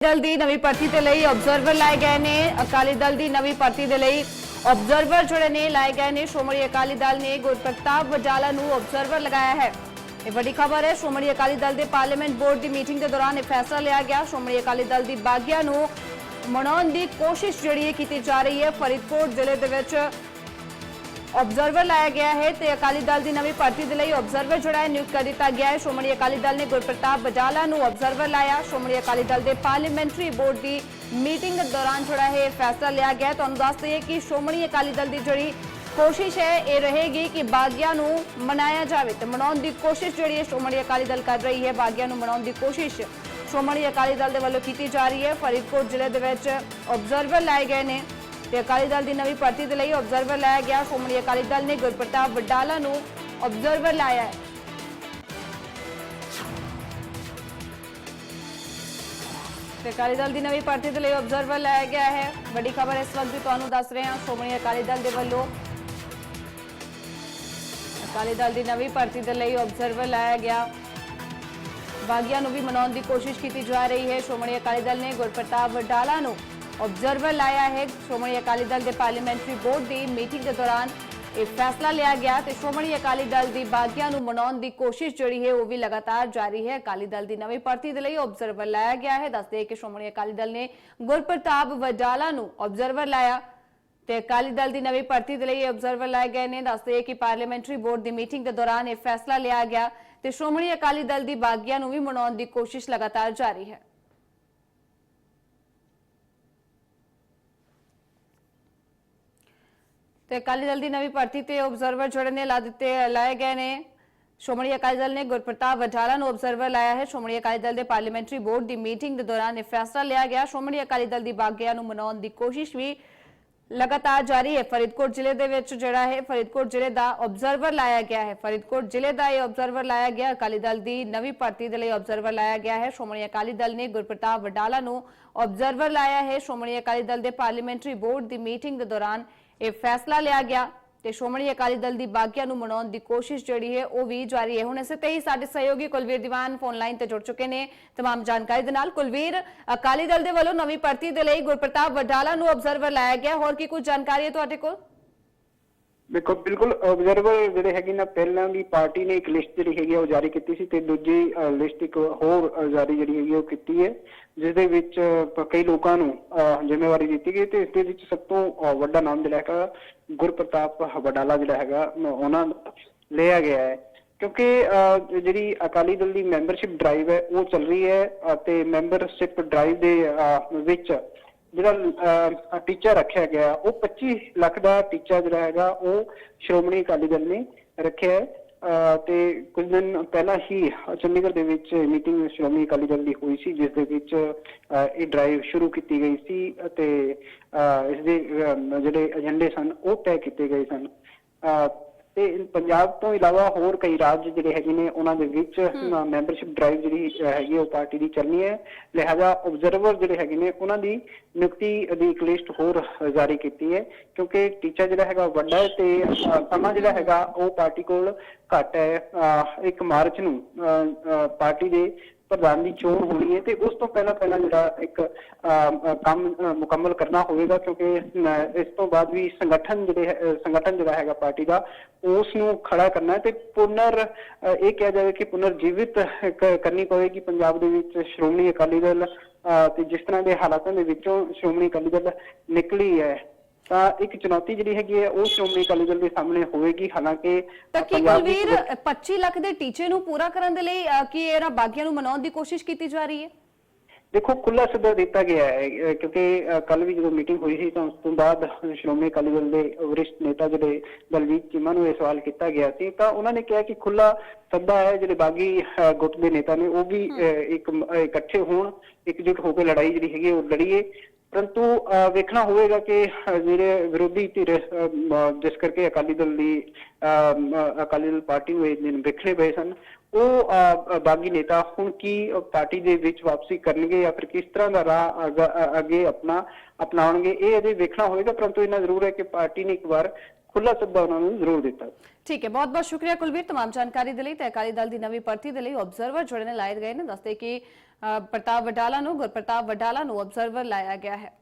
ਦਲ ਦੀ ਨਵੀਂ ਭਰਤੀ ਦੇ ਲਈ ਆਬਜ਼ਰਵਰ ਲਾਏ ਗਏ ਨੇ। ਅਕਾਲੀ ਦਲ ਦੀ ਨਵੀਂ ਭਰਤੀ ਦੇ ਲਈ ਆਬਜ਼ਰਵਰ ਜਿਹੜੇ ਨੇ, ਲਾਏ ਗਏ ਨੇ। ਸ਼੍ਰੋਮਣੀ ਅਕਾਲੀ ਦਲ ਨੇ ਗੁਰਪ੍ਰਤਾਪ ਵਜਾਲਾ ਨੂੰ ਆਬਜ਼ਰਵਰ ਲਗਾਇਆ ਹੈ। ਇਹ ਵੱਡੀ ਖਬਰ ਹੈ, ਸ਼੍ਰੋਮਣੀ ਅਕਾਲੀ ਦਲ ਦੇ ਪਾਰਲੀਮੈਂਟ ਬੋਰਡ ਦੀ ਮੀਟਿੰਗ ਦੇ ਦੌਰਾਨ ਇਹ ਫੈਸਲਾ ਲਿਆ ਗਿਆ। ਸ਼੍ਰੋਮਣੀ ਅਕਾਲੀ ਦਲ ਦੀ ਬਾਗੀਆਂ ਨੂੰ ਮਨਾਉਣ ਦੀ ਕੋਸ਼ਿਸ਼ ਜਿਹੜੀ ਹੈ ਕੀਤੀ ਜਾ ਰਹੀ ਹੈ, ਫਰੀਦਕੋਟ ਜ਼ਿਲ੍ਹੇ ਦੇ ਵਿੱਚ। ਆਬਜ਼ਰਵਰ ਲਾਇਆ ਗਿਆ ਹੈ ਤੇ ਅਕਾਲੀ ਦਲ ਦੀ ਨਵੀਂ ਭਰਤੀ ਦੇ ਲਈ ਆਬਜ਼ਰਵਰ ਜਿਹੜਾ ਹੈ ਨਿਯੁਕਤ ਕਰ ਦਿੱਤਾ ਗਿਆ ਹੈ। ਸ਼੍ਰੋਮਣੀ ਅਕਾਲੀ ਦਲ ਨੇ ਗੁਰਪ੍ਰਤਾਪ ਬਜਾਲਾ ਨੂੰ ਆਬਜ਼ਰਵਰ ਲਾਇਆ। ਸ਼੍ਰੋਮਣੀ ਅਕਾਲੀ ਦਲ ਦੇ ਪਾਰਲੀਮੈਂਟਰੀ ਬੋਰਡ ਦੀ ਮੀਟਿੰਗ ਦੌਰਾਨ ਜਿਹੜਾ ਹੈ ਇਹ ਫੈਸਲਾ ਲਿਆ ਗਿਆ। ਤੁਹਾਨੂੰ ਦੱਸ ਦਈਏ ਕਿ ਸ਼੍ਰੋਮਣੀ ਅਕਾਲੀ ਦਲ ਦੀ ਜਿਹੜੀ ਕੋਸ਼ਿਸ਼ ਹੈ, ਇਹ ਰਹੇਗੀ ਕਿ ਬਾਗੀਆਂ ਨੂੰ ਮਨਾਇਆ ਜਾਵੇ ਤੇ ਮਨਾਉਣ ਦੀ ਕੋਸ਼ਿਸ਼ ਜਿਹੜੀ ਹੈ ਸ਼੍ਰੋਮਣੀ ਅਕਾਲੀ ਦਲ ਕਰ ਰਹੀ ਹੈ, ਬਾਗੀਆਂ ਨੂੰ ਮਨਾਉਣ ਦੀ ਕੋਸ਼ਿਸ਼ ਸ਼੍ਰੋਮਣੀ ਅਕਾਲੀ ਦਲ ਦੇ ਵੱਲੋਂ ਕੀਤੀ ਜਾ ਰਹੀ ਹੈ। ਫਰੀਦਕੋਟ ਜ਼ਿਲ੍ਹੇ ਦੇ ਵਿੱਚ ਆਬਜ਼ਰਵਰ ਲਾਏ ਗਏ ਨੇ। ਤੇ ਅਕਾਲੀ ਦਲ ਦੀ ਨਵੀਂ ਭਰਤੀ ਦੇ ਲਈ ਆਬਜ਼ਰਵਰ ਲਾਇਆ ਗਿਆ। ਸ਼੍ਰੋਮਣੀ ਅਕਾਲੀ ਦਲ ਨੇ ਗੁਰਪ੍ਰਤਾਪ ਵਡਾਲਾ ਨੂੰ ਆਬਜ਼ਰਵਰ ਲਾਇਆ ਹੈ। ਤੇ ਅਕਾਲੀ ਦਲ ਦੀ ਨਵੀਂ ਭਰਤੀ ਦੇ ਲਈ ਆਬਜ਼ਰਵਰ ਲਾਇਆ ਗਿਆ ਹੈ। ਵੱਡੀ ਖਬਰ ਇਸ ਵਕਤ ਵੀ ਤੁਹਾਨੂੰ ਦੱਸ ਰਹੇ ਹਾਂ। ਸ਼੍ਰੋਮਣੀ ਅਕਾਲੀ ਦਲ ਦੇ ਵੱਲੋਂ ਅਕਾਲੀ ਦਲ ਦੀ ਨਵੀਂ ਭਰਤੀ ਦੇ ਲਈ ਆਬਜ਼ਰਵਰ ਲਾਇਆ ਗਿਆ। ਬਾਗੀਆਂ ਨੂੰ ਵੀ ਮਨਾਉਣ ਦੀ ਕੋਸ਼ਿਸ਼ ਕੀਤੀ ਜਾ ਰਹੀ ਹੈ। ਸ਼੍ਰੋਮਣੀ ਅਕਾਲੀ ਦਲ ਨੇ ਗੁਰਪ੍ਰਤਾਪ ਵਡਾਲਾ ਨੂੰ ਆਬਜ਼ਰਵਰ ਲਾਇਆ ਹੈ। ਸ਼੍ਰੋਮਣੀ ਅਕਾਲੀ ਦਲ ਦੇ ਪਾਰਲੀਮੈਂਟਰੀ ਬੋਰਡ ਦੀ ਮੀਟਿੰਗ ਦੇ ਦੌਰਾਨ ਇਹ ਫੈਸਲਾ ਲਿਆ ਗਿਆ ਤੇ ਸ਼੍ਰੋਮਣੀ ਅਕਾਲੀ ਦਲ ਦੀ ਬਾਗੀਆਂ ਨੂੰ ਮਨਾਉਣ ਦੀ ਕੋਸ਼ਿਸ਼ ਜਿਹੜੀ ਹੈ, ਉਹ ਵੀ ਲਗਾਤਾਰ ਜਾਰੀ ਹੈ। ਅਕਾਲੀ ਦਲ ਦੀ ਨਵੀਂ ਭਰਤੀ ਦੇ ਲਈ ਆਬਜ਼ਰਵਰ ਲਾਇਆ ਗਿਆ ਹੈ। ਦੱਸਦੇ ਕਿ ਸ਼੍ਰੋਮਣੀ ਅਕਾਲੀ ਦਲ ਨੇ ਗੁਰਪ੍ਰਤਾਪ ਵਡਾਲਾ ਨੂੰ ਆਬਜ਼ਰਵਰ ਲਾਇਆ ਤੇ ਅਕਾਲੀ ਦਲ ਦੀ ਨਵੀਂ ਭਰਤੀ ਦੇ ਲਈ ਆਬਜ਼ਰਵਰ ਲਾਏ ਗਏ ਨੇ। ਦੱਸਦੇ ਕਿ ਪਾਰਲੀਮੈਂਟਰੀ ਬੋਰਡ ਦੀ ਮੀਟਿੰਗ ਦੇ ਦੌਰਾਨ ਇਹ ਫੈਸਲਾ ਲਿਆ ਗਿਆ ਤੇ ਸ਼੍ਰੋਮਣੀ ਅਕਾਲੀ ਦਲ ਦੀ ਬਾਗੀਆਂ ਨੂੰ ਵੀ ਮਨਾਉਣ ਦੀ ਕੋਸ਼ਿਸ਼ ਲਗਾਤਾਰ ਜਾਰੀ ਹੈ। ਤੇ ਅਕਾਲੀ ਦਲ ਦੀ ਨਵੀਂ ਭਰਤੀ ਤੇ ਆਬਜ਼ਰਵਰ ਜਿਹੜੇ ਨੇ ਲਾ ਦਿੱਤੇ, ਲਾਏ ਗਏ ਨੇ। ਸ਼੍ਰੋਮਣੀ ਅਕਾਲੀ ਦਲ ਨੇ ਗੁਰਪ੍ਰਤਾਪ ਵਡਾਲਾ ਨੂੰ ਆਬਜ਼ਰਵਰ ਲਾਇਆ ਹੈ। ਸ਼੍ਰੋਮਣੀ ਅਕਾਲੀ ਦਲ ਦੇ ਪਾਰਲੀਮੈਂਟਰੀ ਬੋਰਡ ਦੀ ਮੀਟਿੰਗ ਦੇ ਦੌਰਾਨ ਇਹ ਫੈਸਲਾ ਲਿਆ ਗਿਆ। ਸ਼੍ਰੋਮਣੀ ਅਕਾਲੀ ਦਲ ਦੀ ਬਾਗੀਆਂ ਨੂੰ ਮਨਾਉਣ ਦੀ ਕੋਸ਼ਿਸ਼ ਵੀ ਲਗਾਤਾਰ ਜਾਰੀ ਹੈ। ਫਰੀਦਕੋਟ ਜ਼ਿਲ੍ਹੇ ਦੇ ਵਿੱਚ ਜਿਹੜਾ ਹੈ, ਫਰੀਦਕੋਟ ਜ਼ਿਲ੍ਹੇ ਦਾ ਆਬਜ਼ਰਵਰ ਲਾਇਆ ਗਿਆ ਹੈ। ਫਰੀਦਕੋਟ ਜ਼ਿਲ੍ਹੇ ਦਾ ਇਹ ਆਬਜ਼ਰਵਰ ਲਾਇਆ ਗਿਆ। ਅਕਾਲੀ ਦਲ ਦੀ ਨਵੀਂ ਭਰਤੀ ਦੇ ਲਈ ਆਬਜ਼ਰਵਰ ਲਾਇਆ ਗਿਆ ਹੈ। ਸ਼੍ਰੋਮਣੀ ਅਕਾਲੀ ਦਲ ਨੇ ਗੁਰਪ੍ਰਤਾਪ ਵਡਾਲਾ ਨੂੰ ਆਬਜ਼ਰਵਰ ਲਾਇਆ ਹੈ। ਸ਼੍ਰੋਮਣੀ ਅਕਾਲੀ ਦਲ ਦੇ ਪਾਰਲੀਮੈਂਟਰੀ ਬੋਰਡ ਦੀ ਮੀਟਿੰਗ ਦੇ ਦੌਰਾਨ ਇਹ ਫੈਸਲਾ ਲਿਆ ਗਿਆ ਤੇ ਸ਼੍ਰੋਮਣੀ ਅਕਾਲੀ ਦਲ ਦੀ ਬਾਗੀਆਂ ਨੂੰ ਮਨਾਉਣ ਦੀ ਕੋਸ਼ਿਸ਼ ਜਿਹੜੀ ਹੈ ਉਹ ਵੀ ਜਾਰੀ ਹੈ ਹੁਣ ਇਸੇ ਤੇ ਹੀ ਸਾਡੇ ਸਹਿਯੋਗੀ ਕੁਲਵੀਰ ਦੀਵਾਨ ਫੋਨ ਲਾਈਨ ਤੇ ਜੁੜ ਚੁੱਕੇ ਨੇ तमाम ਜਾਣਕਾਰੀ ਦੇ ਨਾਲ ਕੁਲਵੀਰ ਅਕਾਲੀ ਦਲ ਦੇ ਵੱਲੋਂ ਨਵੀਂ ਭਰਤੀ ਦੇ ਲਈ ਗੁਰਪ੍ਰਤਾਪ ਵਡਾਲਾ ਨੂੰ ਆਬਜ਼ਰਵਰ ਲਾਇਆ ਗਿਆ ਹੋਰ ਕੀ ਕੁਝ ਜਾਣਕਾਰੀ ਹੈ ਤੁਹਾਡੇ ਕੋਲ ਦੇਖੋ ਬਿਲਕੁਲ ਆਬਜ਼ਰਵਰ ਜਿਹੜੇ ਹੈਗੇ ਨਾ ਪਹਿਲਾਂ ਵੀ ਪਾਰਟੀ ਨੇ ਇੱਕ ਲਿਸਟ ਜਿਹੜੀ ਹੈਗੀ ਆ ਉਹ ਜਾਰੀ ਕੀਤੀ ਸੀ ਤੇ ਦੂਜੀ ਲਿਸਟ ਇੱਕ ਹੋਰ ਜਾਰੀ ਜਿਹੜੀ ਹੈਗੀ ਉਹ ਕੀਤੀ ਹੈ ਜਿਸ ਦੇ ਵਿੱਚ ਕਈ ਲੋਕਾਂ ਨੂੰ ਜ਼ਿੰਮੇਵਾਰੀ ਦਿੱਤੀ ਗਈ ਤੇ ਇਸ ਦੇ ਵਿੱਚ ਸਭ ਤੋਂ ਵੱਡਾ ਨਾਮ ਜਿਹੜਾ ਹੈਗਾ ਗੁਰਪ੍ਰਤਾਪ ਵਡਾਲਾ ਜਿਹੜਾ ਹੈਗਾ ਉਹਨਾਂ ਲਿਆ ਗਿਆ ਹੈ। ਕਿਉਂਕਿ ਅ, ਜਿਹੜੀ ਅਕਾਲੀ ਦਲ ਦੀ ਮੈਂਬਰਸ਼ਿਪ ਡਰਾਈਵ ਹੈ ਉਹ ਚੱਲ ਰਹੀ ਹੈ ਤੇ ਮੈਂਬਰਸ਼ਿਪ ਡਰਾਈਵ ਦੇ ਅ, ਵਿੱਚ ਜਿਹੜਾ ਟੀਚਾ ਰੱਖਿਆ ਗਿਆ, ਉਹ 25 ਲੱਖ ਦਾ ਟੀਚਾ ਜਿਹੜਾ ਹੈਗਾ, ਉਹ ਸ਼੍ਰੋਮਣੀ ਅਕਾਲੀ ਦਲ ਨੇ ਰੱਖਿਆ ਹੈ। ਅਹ, ਤੇ ਕੁਝ ਦਿਨ ਪਹਿਲਾਂ ਹੀ ਚੰਡੀਗੜ੍ਹ ਦੇ ਵਿੱਚ ਮੀਟਿੰਗ ਸ਼੍ਰੋਮਣੀ ਅਕਾਲੀ ਦਲ ਦੀ ਹੋਈ ਸੀ, ਜਿਸ ਦੇ ਵਿੱਚ ਇਹ ਡਰਾਈਵ ਸ਼ੁਰੂ ਕੀਤੀ ਗਈ ਸੀ ਅਤੇ, ਅਹ, ਇਸ ਦੇ ਜਿਹੜੇ ਏਜੰਡੇ ਸਨ, ਉਹ ਤੈਅ ਕੀਤੇ ਗਏ ਸਨ। ਅਹ ਤੇ ਪੰਜਾਬ ਤੋਂ ਇਲਾਵਾ ਹੋਰ ਕਈ ਰਾਜ ਜਿਹੜੇ ਹੈਗੇ ਨੇ ਉਹਨਾਂ ਦੇ ਵਿੱਚ ਮੈਂਬਰਸ਼ਿਪ ਡਰਾਈਵ ਜਿਹੜੀ ਹੈਗੀ ਉਹ ਪਾਰਟੀ ਦੀ ਚੱਲਣੀ ਹੈ। ਲਿਹਾਜ਼ਾ ਆਬਜ਼ਰਵਰ ਜਿਹੜੇ ਹੈਗੇ ਨੇ ਉਹਨਾਂ ਦੀ ਨਿਯੁਕਤੀ ਦੀ ਇੱਕ ਲਿਸਟ ਹੋਰ ਜਾਰੀ ਕੀਤੀ ਹੈ ਕਿਉਂਕਿ ਟੀਚਾ ਜਿਹੜਾ ਹੈਗਾ ਵੱਡਾ ਹੈ ਤੇ ਸਮਾਂ ਜਿਹੜਾ ਹੈਗਾ ਉਹ ਪਾਰਟੀ ਕੋਲ ਘੱਟ ਹੈ। ਇੱਕ ਮਾਰਚ ਨੂੰ ਪਾਰਟੀ ਦੇ ਪ੍ਰਧਾਨ ਦੀ ਚੋਣ ਹੋਣੀ ਹੈ ਤੇ ਉਸ ਤੋਂ ਪਹਿਲਾਂ ਪਹਿਲਾਂ ਜਿਹੜਾ ਇੱਕ ਕੰਮ ਮੁਕੰਮਲ ਕਰਨਾ ਹੋਵੇਗਾ ਕਿਉਂਕਿ ਇਸ ਤੋਂ ਬਾਅਦ ਵੀ ਸੰਗਠਨ ਜਿਹੜੇ ਸੰਗਠਨ ਜਿਹੜਾ ਹੈਗਾ ਪਾਰਟੀ ਦਾ ਉਸ ਨੂੰ ਖੜਾ ਕਰਨਾ ਹੈ ਤੇ ਪੁਨਰ ਇਹ ਕਿਹਾ ਜਾਵੇ ਕਿ ਪੁਨਰ ਜੀਵਿਤ ਕਰਨੀ ਪਵੇਗੀ ਪੰਜਾਬ ਦੇ ਵਿੱਚ ਸ਼੍ਰੋਮਣੀ ਅਕਾਲੀ ਦਲ ਅਹ, ਤੇ ਜਿਸ ਤਰ੍ਹਾਂ ਦੇ ਹਾਲਾਤਾਂ ਦੇ ਵਿੱਚੋਂ ਸ਼੍ਰੋਮਣੀ ਅਕਾਲੀ ਦਲ ਨਿਕਲੀ ਹੈ। ਤਾਂ ਇੱਕ ਚੁਣੌਤੀ ਜਿਹੜੀ ਹੈਗੀ ਹੈ ਉਹ ਸ਼੍ਰੋਮਣੀ ਅਕਾਲੀ ਦਲ ਦੇ ਸਾਹਮਣੇ ਹੋਵੇਗੀ। ਹਾਲਾਂਕਿ ਤਾਂ ਕੀ ਕੁਲਵੀਰ 25 ਲੱਖ ਦੇ ਟੀਚੇ ਨੂੰ ਪੂਰਾ ਕਰਨ ਦੇ ਲਈ ਕੀ ਇਹਨਾਂ ਬਾਗੀਆਂ ਨੂੰ ਮਨਾਉਣ ਦੀ ਕੋਸ਼ਿਸ਼ ਕੀਤੀ ਜਾ ਰਹੀ ਹੈ? ਦੇਖੋ ਖੁੱਲਾ ਸੱਦਾ ਦਿੱਤਾ ਗਿਆ ਹੈ ਕਿਉਂਕਿ ਕੱਲ ਵੀ ਜਦੋਂ ਮੀਟਿੰਗ ਹੋਈ ਸੀ ਤਾਂ ਉਸ ਤੋਂ ਬਾਅਦ ਸ਼੍ਰੋਮਣੀ ਅਕਾਲੀ ਦਲ ਦੇ ਵਰਿਸ਼ਠ ਨੇਤਾ ਜਿਹੜੇ ਦਲਜੀਤ ਚੀਮਾ ਨੂੰ ਇਹ ਸਵਾਲ ਕੀਤਾ ਗਿਆ ਸੀ। ਤਾਂ ਉਹਨਾਂ ਨੇ ਕਿਹਾ ਕਿ ਖੁੱਲਾ ਸੱਦਾ ਹੈ ਜਿਹੜੇ ਬਾਗੀ ਗੁੱਟ ਦੇ ਨੇਤਾ ਨੇ ਉਹ ਵੀ ਇੱਕ ਇਕੱਠੇ ਹੋਣ ਇਕਜੁੱਟ ਹੋ ਕੇ ਲੜਾਈ ਜਿਹੜੀ ਹੈਗੀ ਉਹ ਲੜੀਏ। ਪਰੰਤੂ ਅਹ, ਵੇਖਣਾ ਹੋਵੇਗਾ ਕਿ ਅਹ, ਜਿਹੜੇ ਵਿਰੋਧੀ ਧਿਰ ਅਹ, ਮ- ਜਿਸ ਕਰਕੇ ਅਕਾਲੀ ਦਲ ਦੀ ਅਹ, ਮ- ਅਕਾਲੀ ਦਲ ਪਾਰਟੀ ਨੂੰ ਇਹ ਦਿਨ ਵਿਖੜੇ ਪਏ ਸਨ ਉਹ ਅਹ, ਬਾਗੀ ਨੇਤਾ ਹੁਣ ਕੀ ਅਹ, ਪਾਰਟੀ ਦੇ ਵਿੱਚ ਵਾਪਸੀ ਕਰਨਗੇ ਜਾਂ ਫਿਰ ਕਿਸ ਤਰ੍ਹਾਂ ਦਾ ਰਾਹ ਅਗ- ਅ- ਅੱਗੇ ਆਪਣਾ ਅਪਣਾਉਣਗੇ ਇਹ ਅਜੇ ਵੇਖਣਾ ਹੋਵੇਗਾ ਪਰੰਤੂ ਇਹਨਾਂ ਜ਼ਰੂਰ ਹੈ ਕਿ ਪਾਰਟੀ ਨੇ ਇੱਕ ਵਾਰ ਖੁੱਲਾ ਸੱਦਾ ਉਹਨਾਂ ਨੂੰ ਜ਼ਰੂਰ ਦਿੱਤਾ ਠੀਕ ਹੈ ਬਹੁਤ ਬਹੁਤ ਸ਼ੁਕਰੀਆ ਕੁਲਵੀਰ तमाम ਜਾਣਕਾਰੀ ਦੇ ਲਈ ਤੇ ਅਕਾਲੀ ਦਲ ਦੀ ਨਵੀਂ ਭਰਤੀ ਦੇ ਲਈ ਆਬਜ਼ਰਵਰ ਜਿਹੜੇ ਨੇ ਲਾਏ ਗਏ ਨੇ ਦੱਸਦੇ ਕਿ ਅ, ਪ੍ਰਤਾਪ ਵਡਾਲਾ ਨੂੰ ਗੁਰਪ੍ਰਤਾਪ ਵਡਾਲਾ ਨੂੰ ਆਬਜ਼ਰਵਰ ਲਾਇਆ ਗਿਆ ਹੈ।